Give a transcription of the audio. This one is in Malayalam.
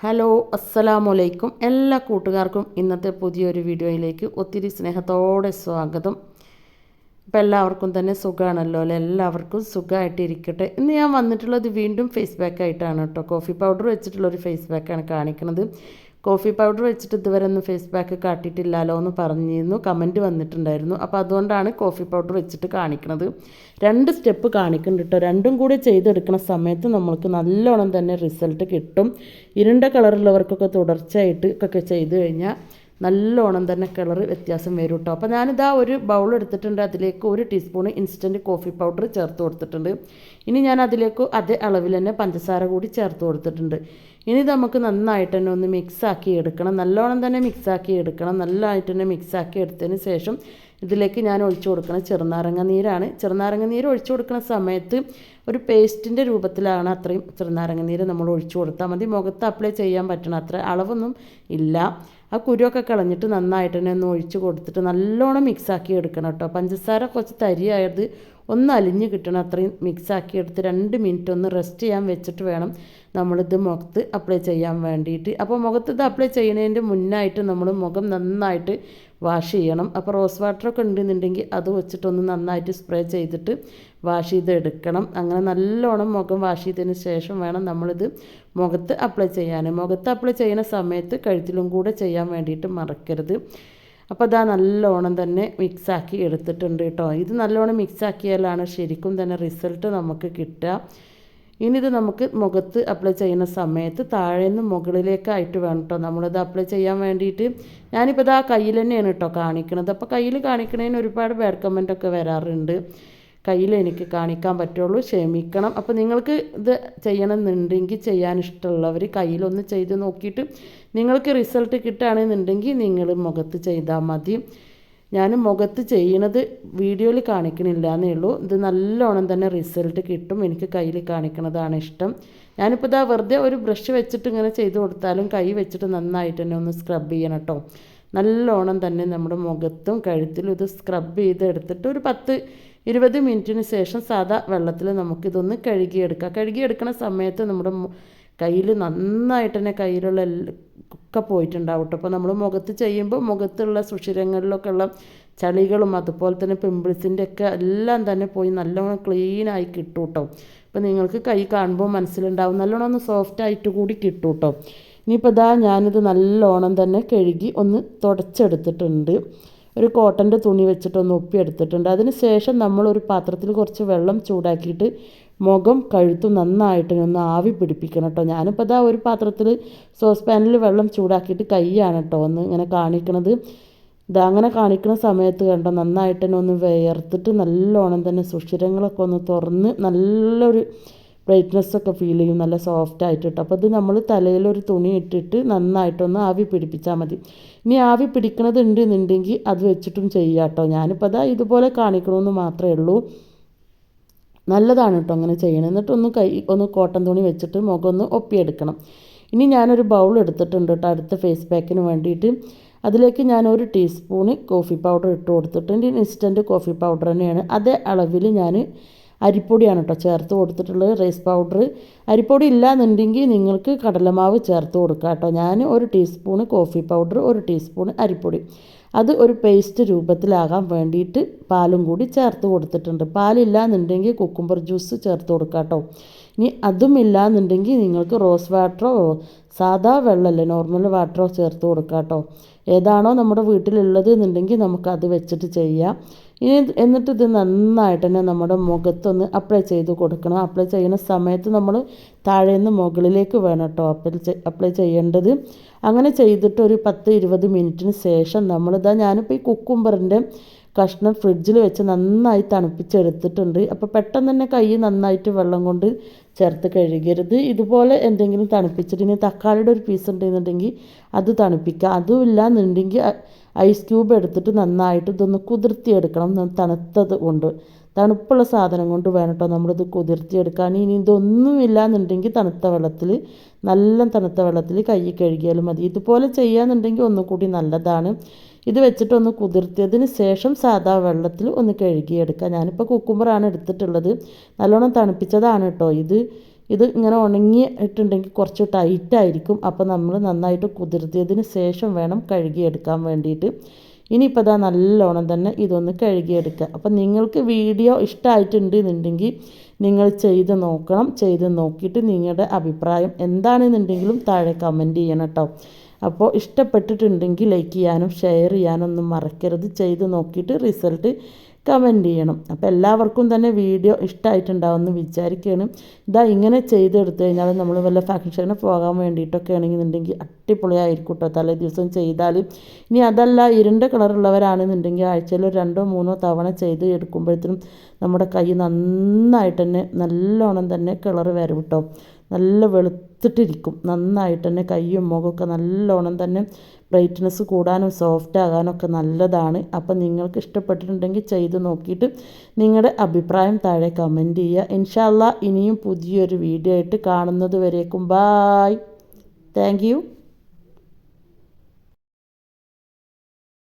ഹലോ അസ്സലാമു അലൈക്കും എല്ലാ കൂട്ടുകാർക്കും ഇന്നത്തെ പുതിയൊരു വീഡിയോയിലേക്ക് ഒത്തിരി സ്നേഹത്തോടെ സ്വാഗതം. ഇപ്പം എല്ലാവർക്കും തന്നെ സുഖമാണല്ലോ അല്ലേ? എല്ലാവർക്കും സുഖമായിട്ടിരിക്കട്ടെ ഇന്ന് ഞാൻ വന്നിട്ടുള്ളത് വീണ്ടും ഫേസ് പാക്ക് ആയിട്ടാണ് കേട്ടോ. കോഫി പൗഡർ വെച്ചിട്ടുള്ളൊരു ഫേസ് പാക്കാണ് കാണിക്കുന്നത് കോഫി പൗഡർ വെച്ചിട്ട് ഇതുവരെ ഒന്നും ഫേസ് പാക്ക് കാട്ടിയിട്ടില്ലല്ലോ എന്ന് പറഞ്ഞിരുന്നു. കമന്റ് വന്നിട്ടുണ്ടായിരുന്നു. അപ്പോൾ അതുകൊണ്ടാണ് കോഫി പൗഡർ വെച്ചിട്ട് കാണിക്കുന്നത് രണ്ട് സ്റ്റെപ്പ് കാണിക്കുന്നുണ്ട് കേട്ടോ. രണ്ടും കൂടി ചെയ്തെടുക്കുന്ന സമയത്ത് നമ്മൾക്ക് നല്ലോണം തന്നെ റിസൾട്ട് കിട്ടും. ഇരുണ്ട കളറുള്ളവർക്കൊക്കെ തുടർച്ചയായിട്ട് ഒക്കെ ചെയ്ത് കഴിഞ്ഞാൽ നല്ലോണം തന്നെ കളർ വ്യത്യാസം വരും കേട്ടോ. അപ്പോൾ ഞാനിതാ ഒരു ബൗൾ എടുത്തിട്ടുണ്ട്. അതിലേക്ക് ഒരു ടീസ്പൂൺ ഇൻസ്റ്റന്റ് കോഫി പൗഡർ ചേർത്ത് കൊടുത്തിട്ടുണ്ട്. ഇനി ഞാൻ അതിലേക്ക് അതേ അളവിൽ തന്നെ പഞ്ചസാര കൂടി ചേർത്ത് കൊടുത്തിട്ടുണ്ട്. ഇനി നമുക്ക് നന്നായിട്ട് തന്നെ ഒന്ന് മിക്സാക്കി എടുക്കണം. നല്ലോണം തന്നെ മിക്സാക്കി എടുക്കണം. നല്ലതായിട്ട് തന്നെ മിക്സാക്കി എടുത്തതിന് ശേഷം ഇതിലേക്ക് ഞാൻ ഒഴിച്ചു കൊടുക്കുന്ന ചെറുനാരങ്ങ നീരാണ്. ചെറുനാരങ്ങ നീര് ഒഴിച്ചു കൊടുക്കുന്ന സമയത്ത് ഒരു പേസ്റ്റിന്റെ രൂപത്തിലാണ് അത്രയും ചെറുനാരങ്ങ നീര് നമ്മൾ ഒഴിച്ചു കൊടുത്താൽ മതി. മുഖത്ത് അപ്ലൈ ചെയ്യാൻ പറ്റണം അത്ര അളവൊന്നും ഇല്ല. ആ കുരുവൊക്കെ കളഞ്ഞിട്ട് നന്നായിട്ട് തന്നെ ഒന്ന് ഒഴിച്ചു കൊടുത്തിട്ട് നല്ലോണം മിക്സാക്കി എടുക്കണം കേട്ടോ. പഞ്ചസാര കുറച്ച് തരിയായത് ഒന്ന് അലിഞ്ഞ് കിട്ടണം അത്രയും മിക്സാക്കി എടുത്ത് രണ്ട് മിനിറ്റ് ഒന്ന് റെസ്റ്റ് ചെയ്യാൻ വെച്ചിട്ട് വേണം നമ്മളിത് മുഖത്ത് അപ്ലൈ ചെയ്യാൻ വേണ്ടിയിട്ട്. അപ്പോൾ മുഖത്ത് ഇത് അപ്ലൈ ചെയ്യുന്നതിന്റെ മുന്നായിട്ട് നമ്മൾ മുഖം നന്നായിട്ട് വാഷ് ചെയ്യണം. അപ്പോൾ റോസ് വാട്ടറൊക്കെ ഉണ്ടെന്നുണ്ടെങ്കിൽ അത് വെച്ചിട്ടൊന്ന് നന്നായിട്ട് സ്പ്രേ ചെയ്തിട്ട് വാഷ് ചെയ്ത് എടുക്കണം. അങ്ങനെ നല്ലോണം മുഖം വാഷ് ചെയ്തതിന് ശേഷം വേണം നമ്മളിത് മുഖത്ത് അപ്ലൈ ചെയ്യാൻ. മുഖത്ത് അപ്ലൈ ചെയ്യുന്ന സമയത്ത് കഴുത്തിലും കൂടെ ചെയ്യാൻ വേണ്ടിയിട്ട് മറക്കരുത്. അപ്പോൾ അതാ നല്ലോണം തന്നെ മിക്സാക്കി എടുത്തിട്ടുണ്ട് കേട്ടോ ഇത് നല്ലോണം മിക്സാക്കിയാലാണ് ശരിക്കും തന്നെ റിസൾട്ട് നമുക്ക് കിട്ടുക. ഇനി ഇത് നമുക്ക് മുഖത്ത് അപ്ലൈ ചെയ്യുന്ന സമയത്ത് താഴെ നിന്ന് മുകളിലേക്കായിട്ട് വേണം കേട്ടോ നമ്മളിത് അപ്ലൈ ചെയ്യാൻ വേണ്ടിയിട്ട് ഞാനിപ്പോൾ ഇത് ആ കയ്യിൽ തന്നെയാണ് കേട്ടോ കാണിക്കുന്നത് അപ്പോൾ കയ്യിൽ കാണിക്കുന്നതിന് ഒരുപാട് ബാഡ് കമന്റൊക്കെ വരാറുണ്ട്. കയ്യിൽ എനിക്ക് കാണിക്കാൻ പറ്റുള്ളൂ ക്ഷമിക്കണം. അപ്പോൾ നിങ്ങൾക്ക് ഇത് ചെയ്യണമെന്നുണ്ടെങ്കിൽ ചെയ്യാൻ ഇഷ്ടമുള്ളവർ കയ്യിലൊന്ന് ചെയ്ത് നോക്കിയിട്ട് നിങ്ങൾക്ക് റിസൾട്ട് കിട്ടുകയാണെന്നുണ്ടെങ്കിൽ നിങ്ങൾ മുഖത്ത് ചെയ്താൽ മതി. ഞാൻ മുഖത്ത് ചെയ്യണത് വീഡിയോയിൽ കാണിക്കണില്ല എന്നേ ഉള്ളൂ. ഇത് നല്ലോണം തന്നെ റിസൾട്ട് കിട്ടും. എനിക്ക് കയ്യിൽ കാണിക്കണതാണ് ഇഷ്ടം. ഞാനിപ്പോൾ ഇതാ വെറുതെ ഒരു ബ്രഷ് വെച്ചിട്ട് ഇങ്ങനെ ചെയ്ത് കൊടുത്താലും കൈ വെച്ചിട്ട് നന്നായിട്ട് തന്നെ ഒന്ന് സ്ക്രബ് ചെയ്യണം കേട്ടോ. നല്ലോണം തന്നെ നമ്മുടെ മുഖത്തും കഴുത്തിലും ഇത് സ്ക്രബ് ചെയ്തെടുത്തിട്ട് ഒരു പത്ത് ഇരുപത് മിനിറ്റിന് ശേഷം സാധാ വെള്ളത്തിൽ നമുക്കിതൊന്ന് കഴുകിയെടുക്കാം. കഴുകിയെടുക്കുന്ന സമയത്ത് നമ്മുടെ കയ്യിൽ നന്നായിട്ട് തന്നെ കയ്യിലുള്ള ഒക്കെ പോയിട്ടുണ്ടാവും അപ്പോൾ നമ്മൾ മുഖത്ത് ചെയ്യുമ്പോൾ മുഖത്തുള്ള സുഷിരങ്ങളിലൊക്കെ ഉള്ള ചളികളും അതുപോലെ തന്നെ പിമ്പിൾസിന്റെ ഒക്കെ എല്ലാം തന്നെ പോയി നല്ലോണം ക്ലീനായി കിട്ടും കേട്ടോ അപ്പോൾ നിങ്ങൾക്ക് കൈ കാണുമ്പോൾ മനസ്സിലുണ്ടാവും നല്ലോണം ഒന്ന് സോഫ്റ്റ് ആയിട്ട് കൂടി കിട്ടും കേട്ടോ ഇനിയിപ്പോൾ ഇതാ ഞാനിത് നല്ലോണം തന്നെ കഴുകി ഒന്ന് തുടച്ചെടുത്തിട്ടുണ്ട്. ഒരു കോട്ടന്റെ തുണി വെച്ചിട്ടൊന്ന് ഒപ്പിയെടുത്തിട്ടുണ്ട്. അതിന് ശേഷം നമ്മൾ ഒരു പാത്രത്തിൽ കുറച്ച് വെള്ളം ചൂടാക്കിയിട്ട് മുഖം കഴുത്തും നന്നായിട്ട് ഒന്ന് ആവി പിടിപ്പിക്കണം കേട്ടോ ഞാനിപ്പോൾ ഇതാ ഒരു പാത്രത്തിൽ സോസ് പാനിൽ വെള്ളം ചൂടാക്കിയിട്ട് കൈയാണ് കേട്ടോ ഒന്ന് ഇങ്ങനെ കാണിക്കണത്. ഇതാ അങ്ങനെ കാണിക്കുന്ന സമയത്ത് കണ്ടോ നന്നായിട്ട് തന്നെ ഒന്ന് വേർത്തിട്ട് നല്ലോണം തന്നെ സുഷിരങ്ങളൊക്കെ ഒന്ന് തുറന്ന് നല്ലൊരു ബ്രൈറ്റ്നെസ്സൊക്കെ ഫീൽ ചെയ്യും നല്ല സോഫ്റ്റ് ആയിട്ട് കിട്ടും. അപ്പോൾ ഇത് നമ്മൾ തലയിൽ ഒരു തുണി ഇട്ടിട്ട് നന്നായിട്ടൊന്ന് ആവി പിടിപ്പിച്ചാൽ മതി. ഇനി ആവി പിടിക്കണത് ഉണ്ട് എന്നുണ്ടെങ്കിൽ അത് വെച്ചിട്ടും ചെയ്യാം കേട്ടോ ഞാനിപ്പോൾ അതാ ഇതുപോലെ കാണിക്കണമെന്ന് മാത്രമേ ഉള്ളൂ. നല്ലതാണ് കേട്ടോ അങ്ങനെ ചെയ്യണം എന്നിട്ടൊന്ന് കൈ ഒന്ന് കോട്ടൺ തുണി വെച്ചിട്ട് മുഖം ഒന്ന് ഒപ്പിയെടുക്കണം. ഇനി ഞാനൊരു ബൗൾ എടുത്തിട്ടുണ്ട് കേട്ടോ അടുത്ത ഫേസ് പാക്കിന് വേണ്ടിയിട്ട് അതിലേക്ക് ഞാൻ ഒരു ടീസ്പൂണ് കോഫി പൗഡർ ഇട്ട് കൊടുത്തിട്ടുണ്ട് ഇൻസ്റ്റന്റ് കോഫി പൗഡർ തന്നെയാണ്. അതേ അളവിൽ ഞാൻ അരിപ്പൊടിയാണ് കേട്ടോ ചേർത്ത് കൊടുത്തിട്ടുള്ളത് റൈസ് പൗഡർ അരിപ്പൊടി ഇല്ലാന്നുണ്ടെങ്കിൽ നിങ്ങൾക്ക് കടലമാവ് ചേർത്ത് കൊടുക്കുക കേട്ടോ ഞാൻ ഒരു ടീസ്പൂണ് കോഫി പൗഡർ ഒരു ടീസ്പൂണ് അരിപ്പൊടി. അത് ഒരു പേസ്റ്റ് രൂപത്തിലാകാൻ വേണ്ടിയിട്ട് പാലും കൂടി ചേർത്ത് കൊടുത്തിട്ടുണ്ട്. പാലില്ല എന്നുണ്ടെങ്കിൽ കുക്കുംബർ ജ്യൂസ് ചേർത്ത് കൊടുക്കുക കേട്ടോ ഇനി അതും ഇല്ല എന്നുണ്ടെങ്കിൽ നിങ്ങൾക്ക് റോസ് വാട്ടറോ സാധാ വെള്ളമല്ലേ നോർമൽ വാട്ടറോ ചേർത്ത് കൊടുക്കുക കേട്ടോ ഏതാണോ നമ്മുടെ വീട്ടിലുള്ളത് എന്നുണ്ടെങ്കിൽ നമുക്കത് വെച്ചിട്ട് ചെയ്യാം. ഇനി എന്നിട്ട് ഇത് നന്നായിട്ട് തന്നെ നമ്മുടെ മുഖത്തൊന്ന് അപ്ലൈ ചെയ്ത് കൊടുക്കണം. അപ്ലൈ ചെയ്യുന്ന സമയത്ത് നമ്മൾ താഴെ നിന്ന് മുകളിലേക്ക് വേണം കേട്ടോ അപ്ലൈ അപ്ലൈ ചെയ്യേണ്ടത്. അങ്ങനെ ചെയ്തിട്ട് ഒരു പത്ത് ഇരുപത് മിനിറ്റിന് ശേഷം നമ്മളിതാ ഞാനിപ്പോൾ ഈ കുക്കുംബറിന്റെ കഷ്ണം ഫ്രിഡ്ജിൽ വെച്ച് നന്നായി തണുപ്പിച്ചെടുത്തിട്ടുണ്ട്. അപ്പോൾ പെട്ടെന്ന് തന്നെ കൈ നന്നായിട്ട് വെള്ളം കൊണ്ട് ചേർത്ത് കഴുകരുത്. ഇതുപോലെ എന്തെങ്കിലും തണുപ്പിച്ചിട്ട് ഇനി തക്കാളിയുടെ ഒരു പീസ് ഉണ്ടെന്നുണ്ടെങ്കിൽ അത് തണുപ്പിക്കുക. അതും ഇല്ല എന്നുണ്ടെങ്കിൽ ഐസ് ക്യൂബ് എടുത്തിട്ട് നന്നായിട്ട് ഇതൊന്ന് കുതിർത്തിയെടുക്കണം. തണുത്തത് കൊണ്ട്. തണുപ്പുള്ള സാധനം കൊണ്ട് വേണം കേട്ടോ നമ്മളിത് കുതിർത്തിയെടുക്കാൻ. ഇനി ഇതൊന്നുമില്ല എന്നുണ്ടെങ്കിൽ തണുത്ത വെള്ളത്തിൽ നല്ല തണുത്ത വെള്ളത്തിൽ കൈ കഴുകിയാലും മതി. ഇതുപോലെ ചെയ്യാന്നുണ്ടെങ്കിൽ ഒന്നുകൂടി നല്ലതാണ്. ഇത് വെച്ചിട്ടൊന്ന് കുതിർത്തിയതിന് ശേഷം സാധാ വെള്ളത്തിൽ ഒന്ന് കഴുകിയെടുക്കുക ഞാനിപ്പോൾ കുക്കുമ്പറാണ് എടുത്തിട്ടുള്ളത്. നല്ലോണം തണുപ്പിച്ചതാണ് കേട്ടോ ഇത്. ഇത് ഇങ്ങനെ ഉണങ്ങി ഇട്ടുണ്ടെങ്കിൽ കുറച്ച് ടൈറ്റായിരിക്കും അപ്പോൾ നമ്മൾ നന്നായിട്ട് കുതിർത്തിയതിന് ശേഷം വേണം കഴുകിയെടുക്കാൻ വേണ്ടിയിട്ട്. ഇനിയിപ്പോൾ ഇതാ നല്ലോണം തന്നെ ഇതൊന്ന് കഴുകിയെടുക്കുക. അപ്പം നിങ്ങൾക്ക് വീഡിയോ ഇഷ്ടമായിട്ടുണ്ട് എന്നുണ്ടെങ്കിൽ നിങ്ങൾ ചെയ്ത് നോക്കണം. ചെയ്ത് നോക്കിയിട്ട് നിങ്ങളുടെ അഭിപ്രായം എന്താണെന്നുണ്ടെങ്കിലും താഴെ കമന്റ് ചെയ്യണം കേട്ടോ. അപ്പോൾ ഇഷ്ടപ്പെട്ടിട്ടുണ്ടെങ്കിൽ ലൈക്ക് ചെയ്യാനും ഷെയർ ചെയ്യാനൊന്നും മറക്കരുത്. ചെയ്ത് നോക്കിയിട്ട് റിസൾട്ട് കമന്റ് ചെയ്യണം. അപ്പോൾ എല്ലാവർക്കും തന്നെ വീഡിയോ ഇഷ്ടമായിട്ടുണ്ടാവുമെന്ന് വിചാരിക്കുകയാണ് ഇതാ ഇങ്ങനെ ചെയ്തെടുത്തു കഴിഞ്ഞാൽ നമ്മൾ വല്ല ഫംഗ്ഷന് പോകാൻ വേണ്ടിയിട്ടൊക്കെ ആണെന്നുണ്ടെങ്കിൽ അടിപൊളിയായിരിക്കും കേട്ടോ തലേ ദിവസം ചെയ്താൽ ഇനി അതല്ല ഇരുണ്ട കളറുള്ളവരാണെന്നുണ്ടെങ്കിൽ ആഴ്ചയിൽ രണ്ടോ മൂന്നോ തവണ ചെയ്ത് എടുക്കുമ്പോഴത്തേനും നമ്മുടെ കൈ നന്നായിട്ട് തന്നെ നല്ലോണം തന്നെ കളർ വരും കേട്ടോ നല്ല വെളുത്തിട്ടിരിക്കും. നന്നായിട്ട് തന്നെ കൈയും മുഖമൊക്കെ നല്ലോണം തന്നെ ബ്രൈറ്റ്നസ് കൂടാനും സോഫ്റ്റ് ആകാനൊക്കെ നല്ലതാണ്. അപ്പോൾ നിങ്ങൾക്ക് ഇഷ്ടപ്പെട്ടിട്ടുണ്ടെങ്കിൽ ചെയ്ത് നോക്കിയിട്ട് നിങ്ങളുടെ അഭിപ്രായം താഴെ കമന്റ് ചെയ്യുക. ഇൻഷാല്ല ഇനിയും പുതിയൊരു വീഡിയോ ആയിട്ട് കാണുന്നത് വരേക്കും. Bye thank